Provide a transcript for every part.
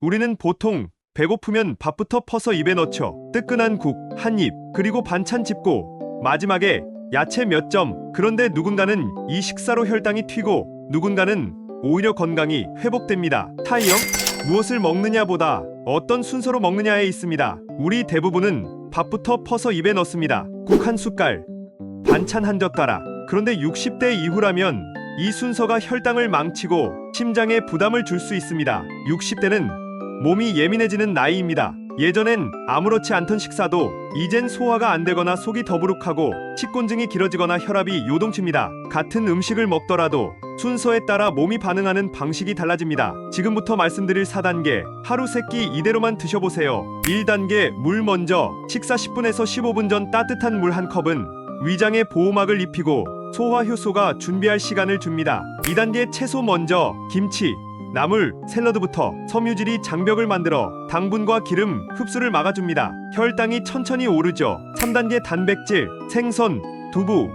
우리는 보통 배고프면 밥부터 퍼서 입에 넣죠. 뜨끈한 국, 한 입, 그리고 반찬 짚고, 마지막에 야채 몇 점. 그런데 누군가는 이 식사로 혈당이 튀고, 누군가는 오히려 건강이 회복됩니다. 타이어? 무엇을 먹느냐보다 어떤 순서로 먹느냐에 있습니다. 우리 대부분은 밥부터 퍼서 입에 넣습니다. 국 한 숟갈, 반찬 한 젓가락. 그런데 60대 이후라면 이 순서가 혈당을 망치고 심장에 부담을 줄 수 있습니다. 60대는 몸이 예민해지는 나이입니다. 예전엔 아무렇지 않던 식사도 이젠 소화가 안 되거나 속이 더부룩하고 식곤증이 길어지거나 혈압이 요동칩니다. 같은 음식을 먹더라도 순서에 따라 몸이 반응하는 방식이 달라집니다. 지금부터 말씀드릴 4단계 하루 3끼 이대로만 드셔보세요. 1단계 물 먼저 식사 10분에서 15분 전 따뜻한 물 한 컵은 위장에 보호막을 입히고 소화 효소가 준비할 시간을 줍니다. 2단계 채소 먼저 김치, 나물, 샐러드부터 섬유질이 장벽을 만들어 당분과 기름 흡수를 막아줍니다. 혈당이 천천히 오르죠. 3단계 단백질, 생선, 두부,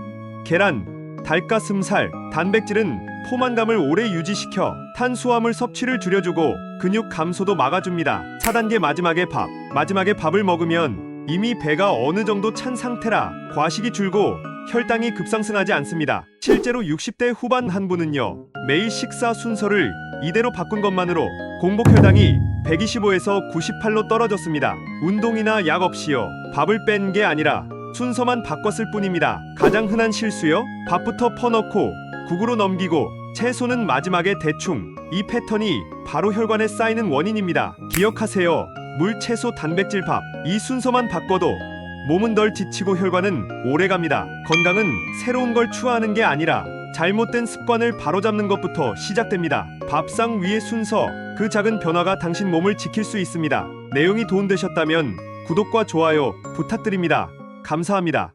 계란, 닭가슴살, 단백질은 포만감을 오래 유지시켜 탄수화물 섭취를 줄여주고 근육 감소도 막아줍니다. 4단계 마지막에 밥. 마지막에 밥을 먹으면 이미 배가 어느 정도 찬 상태라 과식이 줄고 혈당이 급상승하지 않습니다. 실제로 60대 후반 한 분은요, 매일 식사 순서를 이대로 바꾼 것만으로 공복 혈당이 125에서 98로 떨어졌습니다. 운동이나 약 없이요, 밥을 뺀 게 아니라 순서만 바꿨을 뿐입니다. 가장 흔한 실수요, 밥부터 퍼넣고 국으로 넘기고 채소는 마지막에 대충 이 패턴이 바로 혈관에 쌓이는 원인입니다. 기억하세요. 물, 채소, 단백질, 밥. 이 순서만 바꿔도 몸은 덜 지치고 혈관은 오래 갑니다. 건강은 새로운 걸 추구하는 게 아니라 잘못된 습관을 바로잡는 것부터 시작됩니다. 밥상 위의 순서, 그 작은 변화가 당신 몸을 지킬 수 있습니다. 내용이 도움되셨다면 구독과 좋아요 부탁드립니다. 감사합니다.